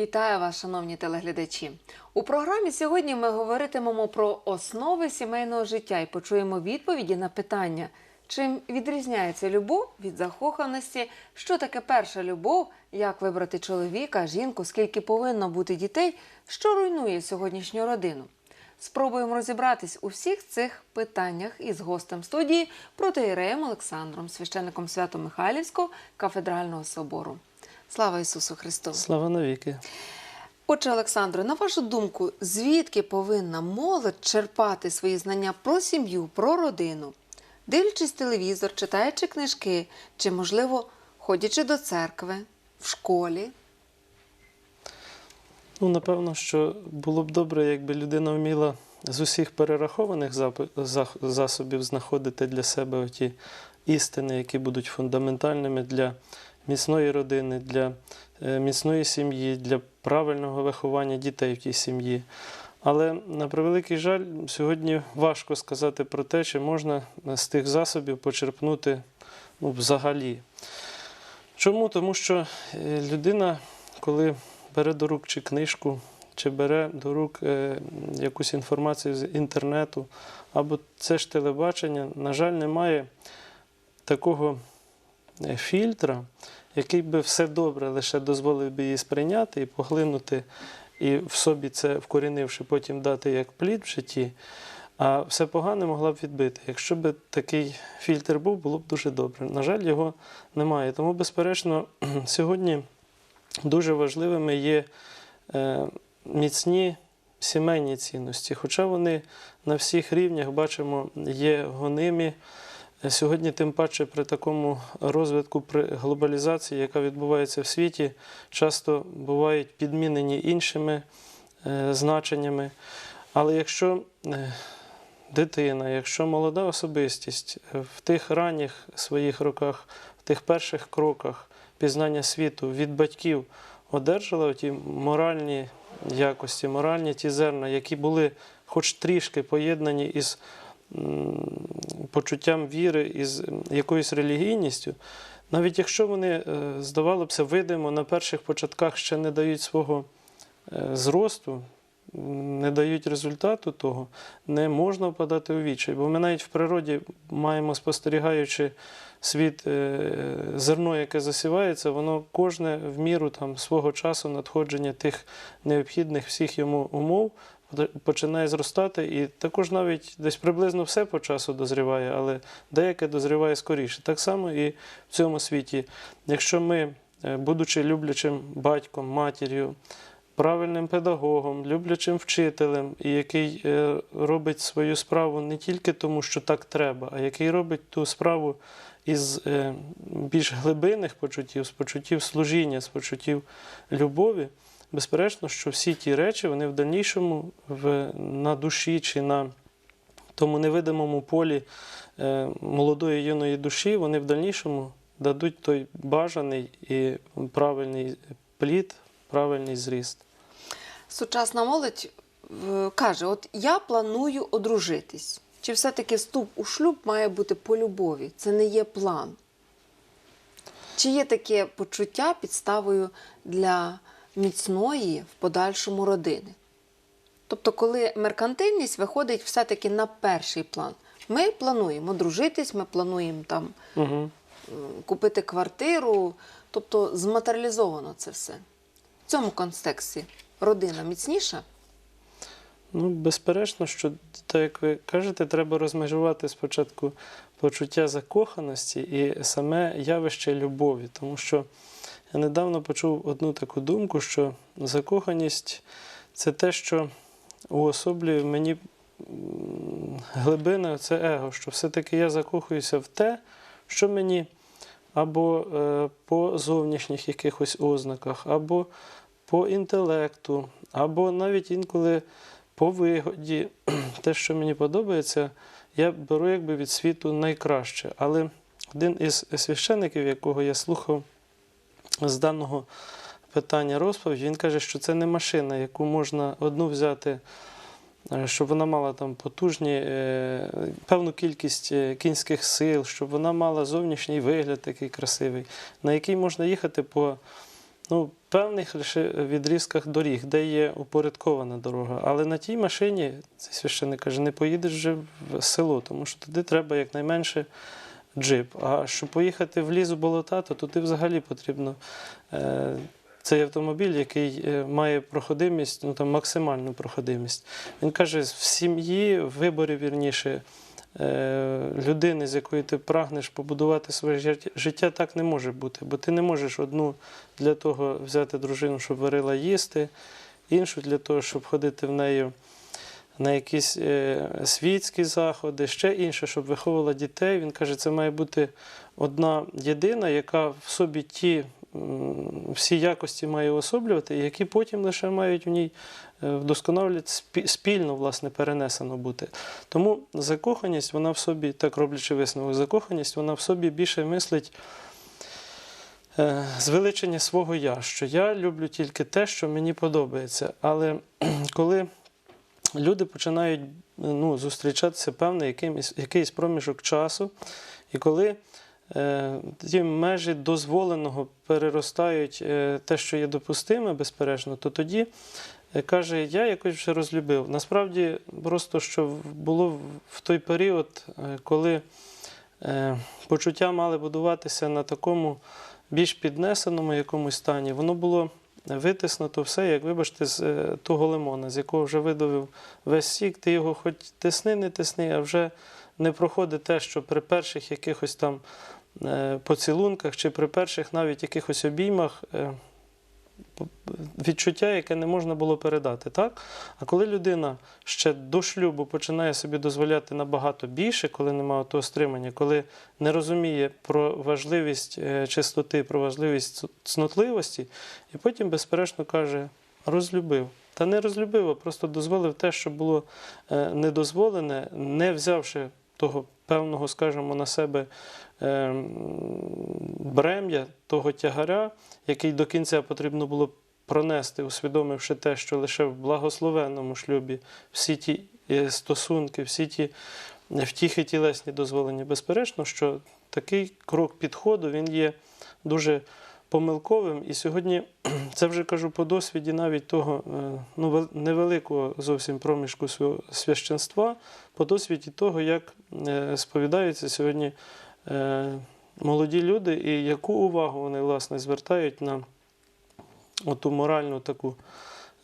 Вітаю вас, шановні телеглядачі. У програмі сьогодні ми говоритимемо про основи сімейного життя і почуємо відповіді на питання, чим відрізняється любов від закоханості, що таке перша любов, як вибрати чоловіка, жінку, скільки повинно бути дітей, що руйнує сьогоднішню родину. Спробуємо розібратись у всіх цих питаннях із гостем студії протоіреєм Олександром, священником Свято-Михайлівського кафедрального собору. Слава Ісусу Христу! Слава навіки. Отже, Олександро, на вашу думку, звідки повинна молодь черпати свої знання про сім'ю, про родину, дивлячись телевізор, читаючи книжки, чи, можливо, ходячи до церкви, в школі? Ну, напевно, що було б добре, якби людина вміла з усіх перерахованих засобів знаходити для себе ті істини, які будуть фундаментальними для міцної родини, для е, міцної сім'ї, для правильного виховання дітей в тій сім'ї. Але на превеликий жаль, сьогодні важко сказати про те, чи можна з тих засобів почерпнути ну, взагалі. Чому? Тому що е, людина, коли бере до рук чи книжку, чи бере до рук е, якусь інформацію з інтернету, або це ж телебачення, на жаль, немає такого е, фільтра, який би все добре лише дозволив би її сприйняти і поглинути, і в собі це вкорінивши, потім дати як плід в житті. А все погане могла б відбити. Якщо б такий фільтр був, було б дуже добре. На жаль, його немає. Тому, безперечно, сьогодні дуже важливими є е, міцні сімейні цінності. Хоча вони на всіх рівнях бачимо, є гонимі. Сьогодні, тим паче, при такому розвитку, при глобалізації, яка відбувається в світі, часто бувають підмінені іншими е, значеннями. Але якщо е, дитина, якщо молода особистість е, в тих ранніх своїх роках, в тих перших кроках пізнання світу від батьків одержала ті моральні якості, моральні ті зерна, які були хоч трішки поєднані із почуттям віри, із м, якоюсь релігійністю, навіть якщо вони, е, здавалося б, видимо, на перших початках ще не дають свого е, зросту, не дають результату того, не можна впадати у вічай. Бо ми навіть в природі маємо, спостерігаючи світ е, зерно, яке засівається, воно кожне в міру там, свого часу надходження тих необхідних всіх йому умов починає зростати. І також навіть десь приблизно все по часу дозріває, але деяке дозріває скоріше. Так само і в цьому світі. Якщо ми, е, будучи люблячим батьком, матір'ю, правильним педагогом, люблячим вчителем, який е, робить свою справу не тільки тому, що так треба, а який робить ту справу із е, більш глибинних почуттів, з почуттів служіння, з почуттів любові. Безперечно, що всі ті речі вони в дальнішому в, на душі чи на тому невидимому полі е, молодої юної душі, вони в дальнішому дадуть той бажаний і правильний плід, правильний зріст. Сучасна молодь каже: от я планую одружитись. Чи все-таки вступ у шлюб має бути по любові? Це не є план. Чи є таке почуття підставою для міцної в подальшому родини? Тобто, коли меркантильність виходить все-таки на перший план. Ми плануємо дружитись, ми плануємо там Угу. купити квартиру, тобто зматеріалізовано це все. В цьому контексті родина міцніша. Ну, безперечно, що так як ви кажете, треба розмежувати спочатку почуття закоханості і саме явище любові. Тому що я недавно почув одну таку думку, що закоханість це те, що уособлює в мені глибина, це его, що все-таки я закохуюся в те, що мені або е, по зовнішніх якихось ознаках, або по інтелекту, або навіть інколи по вигоді, те, що мені подобається, я беру якби від світу найкраще. Але один із священиків, якого я слухав з даного питання розповідь, він каже, що це не машина, яку можна одну взяти, е, щоб вона мала там потужні, е, певну кількість е, кінських сил, щоб вона мала зовнішній вигляд такий красивий, на який можна їхати по ну, певних лише відрізках доріг, де є упорядкована дорога. Але на тій машині, цей священник каже, не поїдеш вже в село, тому що туди треба якнайменше джип. А щоб поїхати в ліс у болота, то туди взагалі потрібно. Е, цей автомобіль, який е, має проходимість, ну там максимальну проходимість. Він каже, в сім'ї, в виборі вірніше, е, людини, з якої ти прагнеш побудувати своє життя, так не може бути. Бо ти не можеш одну для того взяти дружину, щоб варила їсти, іншу для того, щоб ходити в неї на якісь е, світські заходи, ще інше, щоб виховувала дітей. Він каже, це має бути одна єдина, яка в собі ті всі якості має уособлювати, і які потім лише мають в ній е, вдосконалювати спільно власне перенесено бути. Тому закоханість, вона в собі, так роблячи висновок, закоханість, вона в собі більше мислить. е, Звеличення свого я, що я люблю тільки те, що мені подобається. Але коли люди починають ну, зустрічатися певний якийсь, якийсь проміжок часу, і коли е, ті межі дозволеного переростають е, те, що є допустиме, безперечно, то тоді е, каже, я якось вже розлюбив. Насправді, просто що було в той період, е, коли е, почуття мали будуватися на такому більш піднесеному якомусь стані, воно було витиснуто все, як вибачте, з е, того лимона, з якого вже видавив весь сік, ти його хоч тисни, не тисни, а вже не проходить те, що при перших якихось там е, поцілунках чи при перших навіть якихось обіймах е, відчуття, яке не можна було передати. Так? А коли людина ще до шлюбу починає собі дозволяти набагато більше, коли немає того стримання, коли не розуміє про важливість е, чистоти, про важливість цнотливості, і потім, безперечно, каже, розлюбив. Та не розлюбив, а просто дозволив те, що було е, недозволене, не взявши того певного, скажімо, на себе е, брем'я, того тягаря, який до кінця потрібно було пронести, усвідомивши те, що лише в благословенному шлюбі всі ті е, стосунки, всі ті втіхи тілесні дозволені. Безперечно, що такий крок підходу він є дуже помилковим. І сьогодні це вже кажу по досвіді навіть того е, ну, невеликого зовсім проміжку священства, по досвіді того, як е, сповідаються сьогодні е, молоді люди, і яку увагу вони власне звертають на оту моральну таку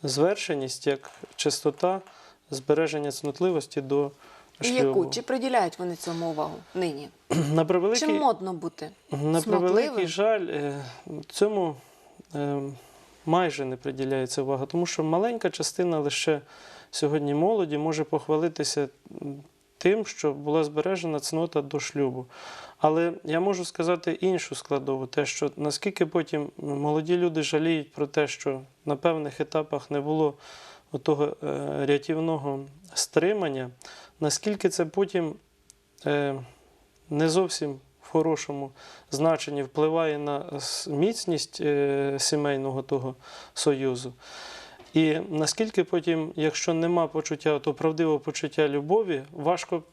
звершеність, як чистота, збереження цнотливості до І яку? Чи приділяють вони цьому увагу нині? На превеликий... Чим модно бути? На превеликий жаль, е, цьому е, майже не приділяється увага, тому що маленька частина лише сьогодні молоді може похвалитися тим, що була збережена цнота до шлюбу. Але я можу сказати іншу складову, те, що наскільки потім молоді люди жаліють про те, що на певних етапах не було того е, рятівного стримання, наскільки це потім е, не зовсім в хорошому значенні впливає на міцність е, сімейного того союзу. І наскільки потім, якщо нема почуття, то правдивого почуття любові, важко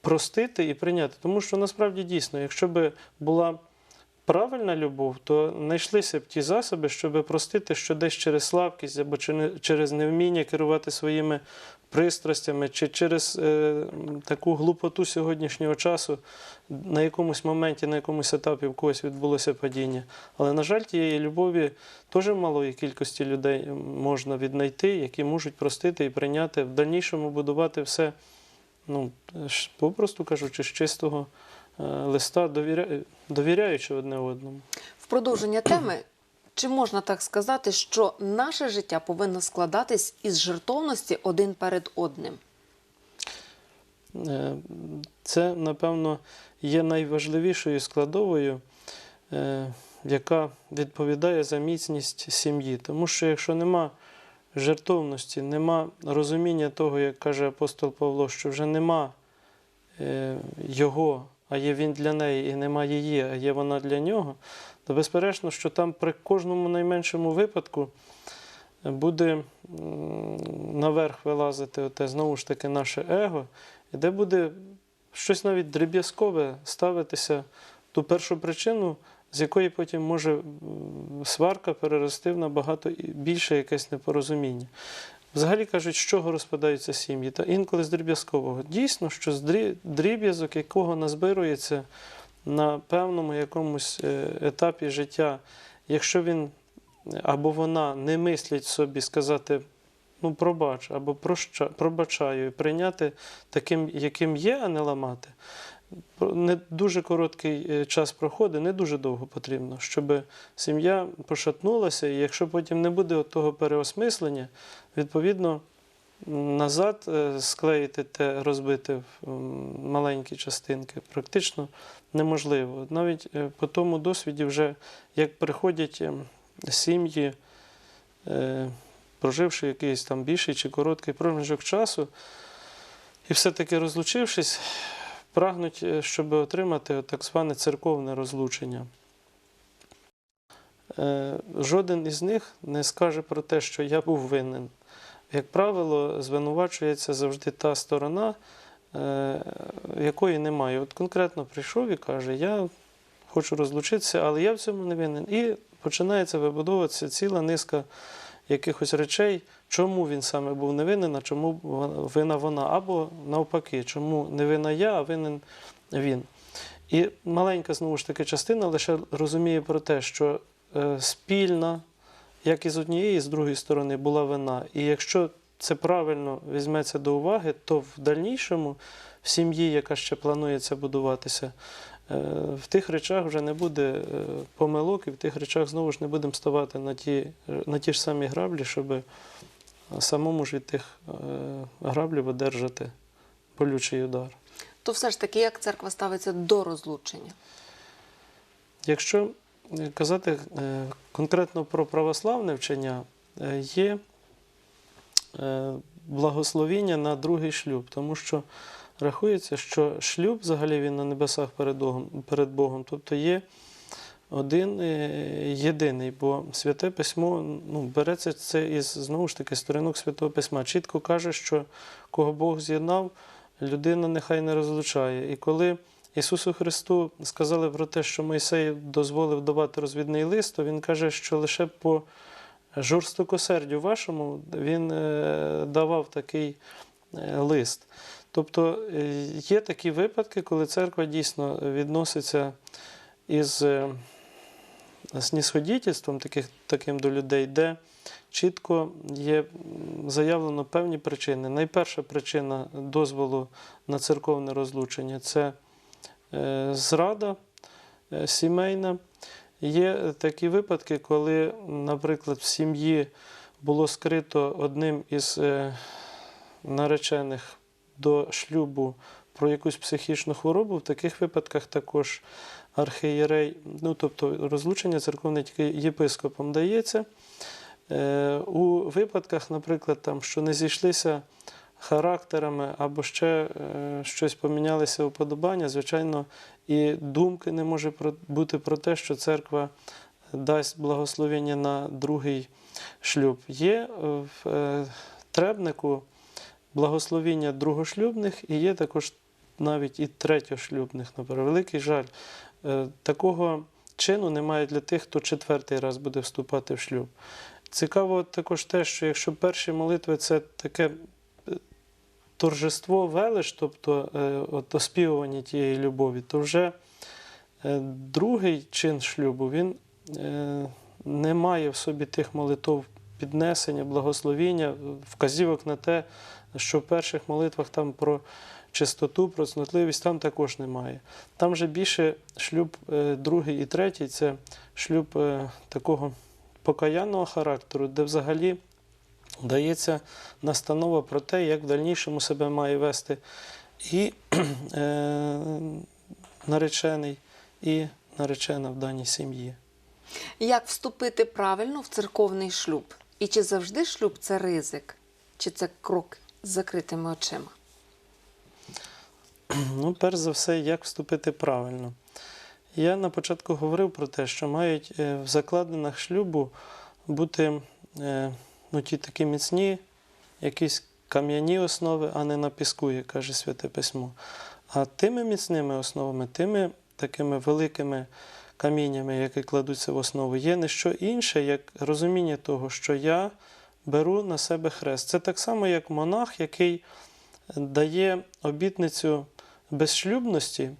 простити і прийняти. Тому що насправді дійсно, якщо би була правильна любов, то знайшлися б ті засоби, щоб простити, що десь через слабкість або через невміння керувати своїми пристрастями, чи через е, таку глупоту сьогоднішнього часу на якомусь моменті, на якомусь етапі в когось відбулося падіння. Але, на жаль, тієї любові теж малої кількості людей можна віднайти, які можуть простити і прийняти, в дальнішому будувати все, ну, попросту кажучи, з чистого е, листа, довіря... довіряючи одне одному. В продовження теми, чи можна так сказати, що наше життя повинно складатись із жертовності один перед одним? Е, Це, напевно, є найважливішою складовою, е, яка відповідає за міцність сім'ї. Тому що якщо нема жертовності, нема розуміння того, як каже апостол Павло, що вже нема е, його, а є він для неї, і нема її, а є вона для нього, то безперечно, що там при кожному найменшому випадку буде наверх вилазити оте, знову ж таки наше его, і де буде щось навіть дріб'язкове ставитися ту першу причину з якої потім може сварка перерости в набагато більше якесь непорозуміння. Взагалі кажуть, з чого розпадаються сім'ї, та інколи з дріб'язкового. Дійсно, що з дріб'язок, якого назбирується на певному якомусь е, етапі життя, якщо він або вона не мислять собі сказати ну, пробач, або пробачаю, і прийняти таким, яким є, а не ламати. Не дуже короткий е, час проходить, не дуже довго потрібно, щоб сім'я пошатнулася, і якщо потім не буде того переосмислення, відповідно назад е, склеїти те розбите в маленькі частинки практично неможливо. Навіть е, по тому досвіді, вже як приходять ем, сім'ї, проживши якийсь там більший чи короткий проміжок часу, і все-таки розлучившись, прагнуть, е, щоб отримати так зване церковне розлучення. Е, Жоден із них не скаже про те, що я був винен. Як правило, звинувачується завжди та сторона, е, якої немає. От конкретно прийшов і каже, я хочу розлучитися, але я в цьому не винен. І починається вибудовуватися ціла низка якихось речей, чому він саме був невинен, а чому вина вона, або навпаки, чому не вина я, а винен він. І маленька знову ж таки частина лише розуміє про те, що е, спільна, як і з однієї, і з другої сторони, була вина. І якщо це правильно візьметься до уваги, то в дальнішому в сім'ї, яка ще планується будуватися, в тих речах вже не буде е, помилок, і в тих речах знову ж не будемо ставати на ті, е, на ті ж самі граблі, щоб самому ж від тих е, граблів одержати болючий удар. То все ж таки, як церква ставиться до розлучення? Якщо е, казати е, конкретно про православне вчення, е, є е, благословіння на другий шлюб, тому що рахується, що шлюб взагалі він на небесах перед Богом, перед Богом тобто є один е, єдиний, бо святе письмо ну, береться це із знову ж таки сторінок Святого Письма. Чітко каже, що кого Бог з'єднав, людина нехай не розлучає. І коли Ісусу Христу сказали про те, що Мойсей дозволив давати розвідний лист, то Він каже, що лише по жорстокосердю вашому Він е, давав такий е, лист. Тобто е, є такі випадки, коли церква дійсно відноситься із е, снісходітельством таких, таким до людей, де чітко є заявлено певні причини. Найперша причина дозволу на церковне розлучення це е, зрада е, сімейна. Є такі випадки, коли, наприклад, в сім'ї було скрито одним із е, наречених до шлюбу про якусь психічну хворобу. В таких випадках також архієрей, ну тобто розлучення церковне тільки єпископом дається. Е, У випадках, наприклад, там, що не зійшлися характерами або ще е, щось помінялися уподобання, звичайно, і думки не може бути про те, що церква дасть благословення на другий шлюб. Є в е, требнику благословіння другошлюбних і є також навіть і третьошлюбних. На превеликий жаль, Е, такого чину немає для тих, хто четвертий раз буде вступати в шлюб. Цікаво також те, що якщо перші молитви це таке е, торжество велич, тобто е, от оспівування тієї любові, то вже другий чин шлюбу він не має в собі тих молитв піднесення, благословіння, вказівок на те, що в перших молитвах там про чистоту, про цнотливість там також немає. Там вже більше шлюб е, другий і третій це шлюб е, такого покаянного характеру, де взагалі дається настанова про те, як в дальнішому себе має вести і е, наречений, і наречена в даній сім'ї. Як вступити правильно в церковний шлюб? І чи завжди шлюб це ризик? Чи це крок з закритими очима? Ну, перш за все, як вступити правильно. Я на початку говорив про те, що мають е, в закладинах шлюбу бути е, ну, ті такі міцні, якісь кам'яні основи, а не на піску, як каже Святе Письмо. А тими міцними основами, тими такими великими каміннями, які кладуться в основу, є не що інше, як розуміння того, що я беру на себе хрест. Це так само, як монах, який дає обітницю безшлюбності,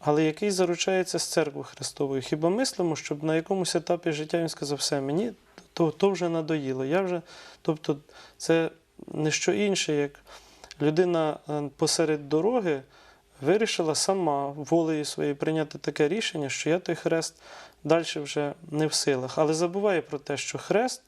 але який заручається з церкви Христовою. Хіба мислимо, щоб на якомусь етапі життя він сказав, все, мені то, то вже надоїло. Я вже, тобто, це не що інше, як людина е, посеред дороги вирішила сама волею своєю прийняти таке рішення, що я той хрест далі вже не в силах. Але забуває про те, що хрест,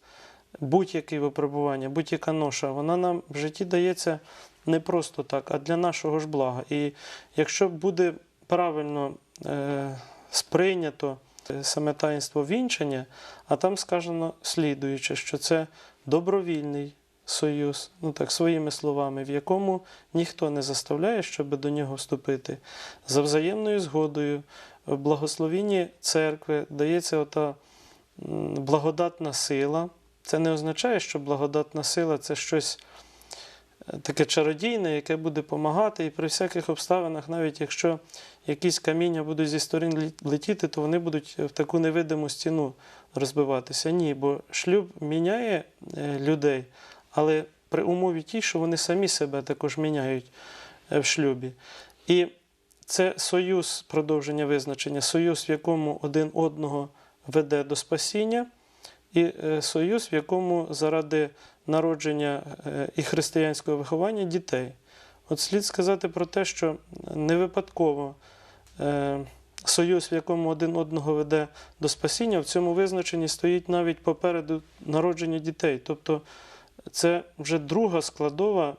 будь-яке випробування, будь-яка ноша, вона нам в житті дається не просто так, а для нашого ж блага. І якщо буде правильно е, сприйнято е, саме таїнство вінчання, а там сказано слідуюче, що це добровільний союз, ну так, своїми словами, в якому ніхто не заставляє, щоб до нього вступити. За взаємною згодою, в благословінні церкви дається ота благодатна сила. Це не означає, що благодатна сила це щось е, таке чародійне, яке буде допомагати, і при всяких обставинах, навіть якщо якісь каміння будуть зі сторін летіти, то вони будуть в таку невидиму стіну розбиватися. Ні, бо шлюб міняє е, людей, але при умові тій, що вони самі себе також міняють е, в шлюбі. І це союз продовження визначення, союз, в якому один одного веде до спасіння, і е, союз, в якому заради народження е, і християнського виховання дітей. От слід сказати про те, що не випадково е, союз, в якому один одного веде до спасіння, в цьому визначенні стоїть навіть попереду народження дітей. Тобто це вже друга складова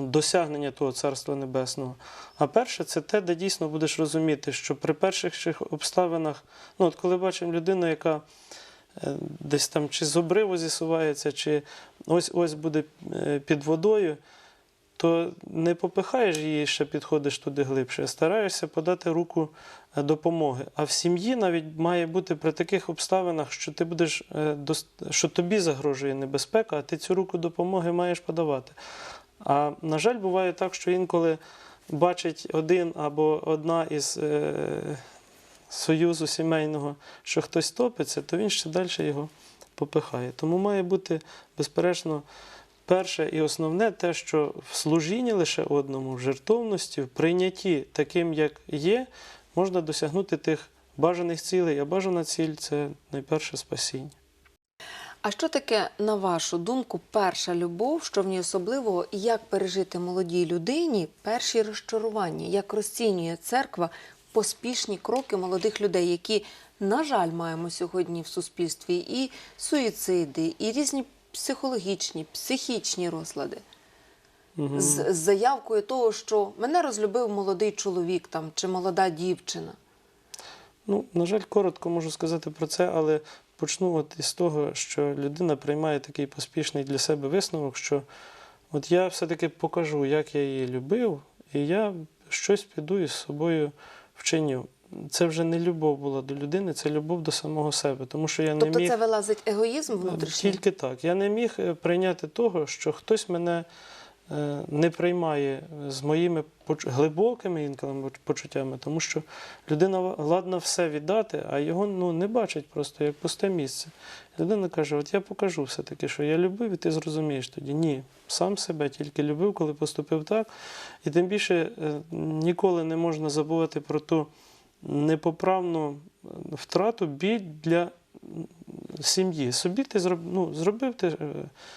досягнення того Царства Небесного. А перше, це те, де дійсно будеш розуміти, що при перших обставинах, ну от коли бачимо людину, яка десь там чи з обриву зісувається, чи ось ось буде е, під водою, то не попихаєш її, ще підходиш туди глибше, а стараєшся подати руку е, допомоги. А в сім'ї навіть має бути при таких обставинах, що ти будеш е, що тобі загрожує небезпека, а ти цю руку допомоги маєш подавати. А на жаль, буває так, що інколи бачить один або одна із союзу сімейного, що хтось топиться, то він ще далі його попихає. Тому має бути, безперечно, перше і основне те, що в служінні лише одному, в жертовності, в прийнятті таким, як є, можна досягнути тих бажаних цілей, а бажана ціль це найперше спасіння. А що таке, на вашу думку, перша любов, що в ній особливого, і як пережити молодій людині перші розчарування, як розцінює церква поспішні кроки молодих людей, які, на жаль, маємо сьогодні в суспільстві і суїциди, і різні психологічні, психічні розлади. З, з заявкою того, що мене розлюбив молодий чоловік там, чи молода дівчина. Ну, на жаль, коротко можу сказати про це, але почну от із того, що людина приймає такий поспішний для себе висновок, що от я все-таки покажу, як я її любив, і я щось піду із собою вчиню. Це вже не любов була до людини, це любов до самого себе. Тому що я не Тобто міг це вилазить егоїзм внутрішній? тільки так. Я не міг е, прийняти того, що хтось мене не приймає з моїми глибокими інколи почуттями, тому що людина ладна все віддати, а його ну, не бачить просто як пусте місце. Людина каже: От я покажу все-таки, що я любив, і ти зрозумієш тоді. Ні, сам себе тільки любив, коли поступив так. І тим більше е, ніколи не можна забувати про ту непоправну е, втрату біль для сім'ї. Собі ти зроб, ну, зробив те, е,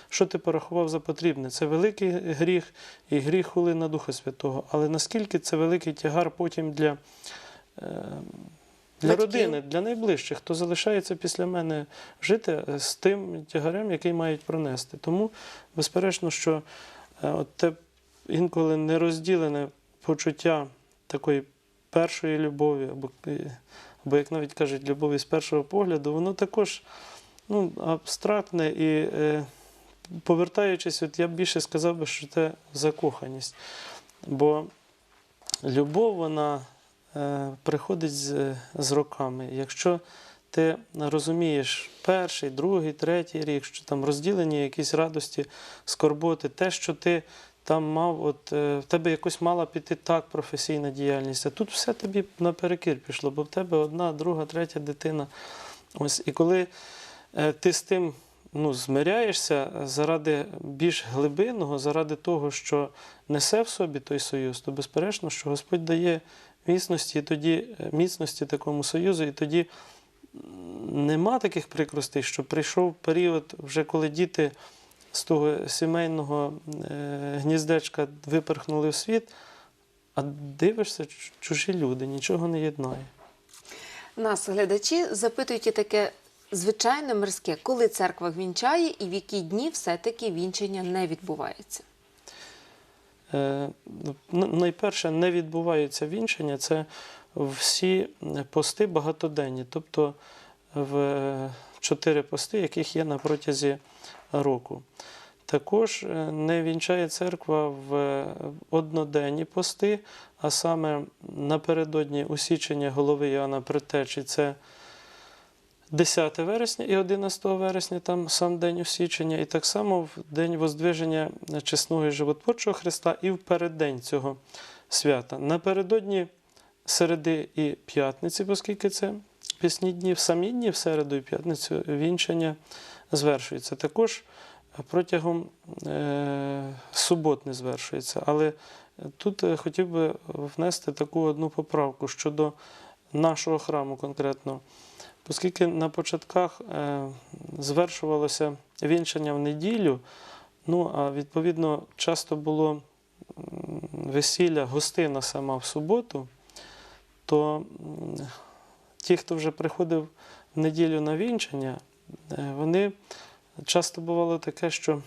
що ти порахував за потрібне. Це великий гріх і гріх хули на Духа Святого. Але наскільки це великий тягар потім для, е, для Батьків. родини, для найближчих, хто залишається після мене жити е, з тим тягарем, який мають пронести. Тому, безперечно, що от те інколи нерозділене почуття такої першої любові, або, або як навіть кажуть, любові з першого погляду, воно також ну, абстрактне і е, повертаючись, от я б більше сказав би, що це закоханість. Бо любов, вона е, приходить з, з роками. Якщо ти розумієш перший, другий, третій рік, що там розділені якісь радості, скорботи, те, що ти там мав, от е, в тебе якось мала піти так професійна діяльність, а тут все тобі наперекір пішло, бо в тебе одна, друга, третя дитина. Ось, і коли е, ти з тим ну, змиряєшся заради більш глибинного, заради того, що несе в собі той союз, то безперечно, що Господь дає міцності, і тоді е, міцності такому союзу, і тоді нема таких прикростей, що прийшов період, вже коли діти з того сімейного е, гніздечка виперхнули в світ, а дивишся, чужі люди, нічого не єднає. Нас глядачі запитують і таке звичайне мирське, коли церква вінчає і в які дні все-таки вінчення не відбувається. Е, ну, Найперше, не відбуваються вінчення, це всі пости багатоденні, тобто в е, чотири пости, яких є на протязі року. Також е, не вінчає церква в е, одноденні пости, а саме напередодні усічення голови Іоанна Предтечі це 10 вересня і 11 вересня, там сам день усічення, і так само в день воздвиження чесного і животворчого Христа і в переддень цього свята. Напередодні середи і п'ятниці, оскільки це пісні дні, в самі дні, в середу і п'ятницю вінчання звершується. Також протягом е, субот не звершується. Але тут е, хотів би внести таку одну поправку щодо нашого храму конкретно. Оскільки на початках е, звершувалося вінчання в неділю, ну а відповідно часто було весілля, гостина сама в суботу, то ті, хто вже приходив в неділю на вінчання, е, вони часто бувало таке, що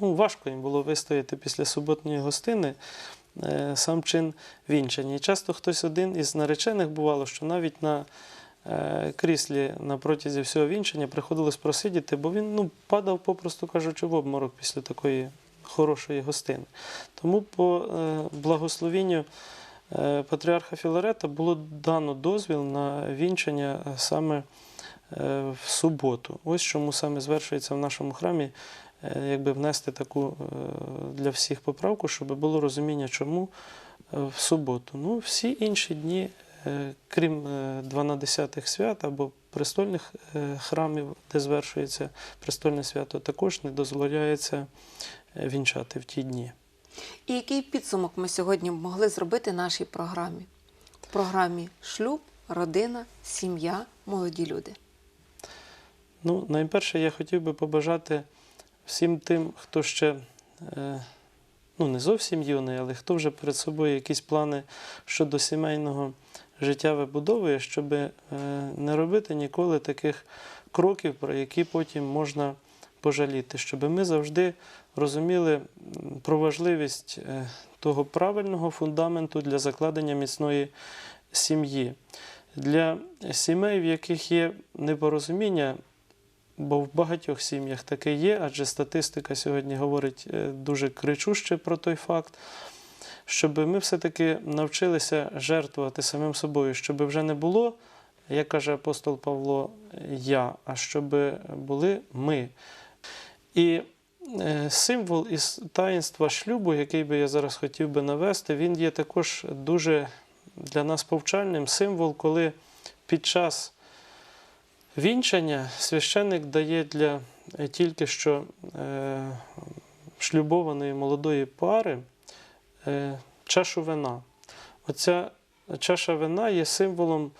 ну, важко їм було вистояти після суботньої гостини е, сам чин вінчання. І часто хтось один із наречених бувало, що навіть на е, кріслі на протязі всього вінчання приходилось просидіти, бо він ну, падав, попросту кажучи, в обморок після такої хорошої гостини. Тому по е, благословінню е, патріарха Філарета було дано дозвіл на вінчання е, саме е, в суботу. Ось чому саме звершується в нашому храмі, е, якби внести таку е, для всіх поправку, щоб було розуміння, чому е, в суботу. Ну, всі інші дні, е, крім е, 12 свят або престольних е, храмів, де звершується престольне свято, також не дозволяється е, вінчати в ті дні. І який підсумок ми сьогодні могли зробити нашій програмі? В програмі шлюб, родина, сім'я, молоді люди. Ну, найперше, я хотів би побажати всім тим, хто ще е, ну, не зовсім юний, але хто вже перед собою якісь плани щодо сімейного життя вибудовує, щоб е, не робити ніколи таких кроків, про які потім можна пожаліти, щоб ми завжди розуміли про важливість е, того правильного фундаменту для закладення міцної сім'ї. Для сімей, в яких є непорозуміння, бо в багатьох сім'ях таке є, адже статистика сьогодні говорить е, дуже кричуще про той факт, щоб ми все-таки навчилися жертвувати самим собою, щоб вже не було, як каже апостол Павло, я, а щоб були ми. І е, символ із таїнства шлюбу, який би я зараз хотів би навести, він є також дуже для нас повчальним символ, коли під час вінчання священник дає для е, тільки що е, шлюбованої молодої пари е, чашу вина. Оця чаша вина є символом,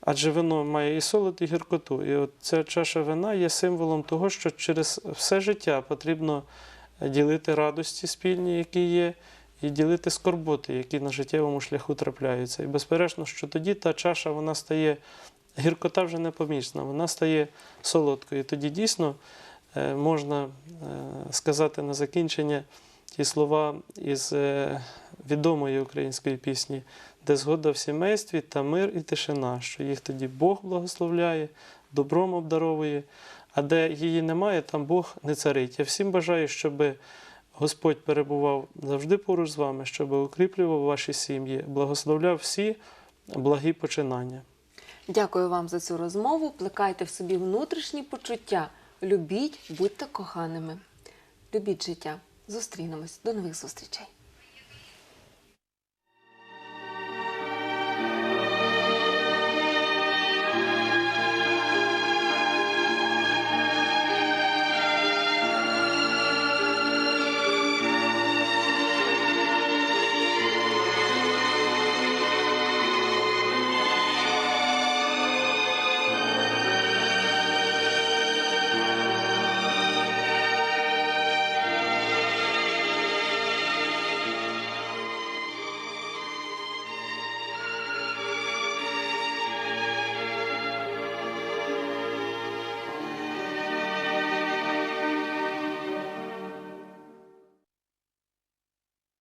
адже вино має і солод, і гіркоту. І от ця чаша вина є символом того, що через все життя потрібно ділити радості спільні, які є, і ділити скорботи, які на життєвому шляху трапляються. І безперечно, що тоді та чаша вона стає, гіркота вже непомічна, вона стає солодкою. І тоді дійсно е, можна е, сказати на закінчення ті слова із е, відомої української пісні, де згода в сімействі та мир і тишина, що їх тоді Бог благословляє, добром обдаровує, а де її немає, там Бог не царить. Я всім бажаю, щоб Господь перебував завжди поруч з вами, щоб укріплював ваші сім'ї, благословляв всі благі починання. Дякую вам за цю розмову. Плекайте в собі внутрішні почуття. Любіть, будьте коханими. Любіть життя. зустрінемось. До нових зустрічей.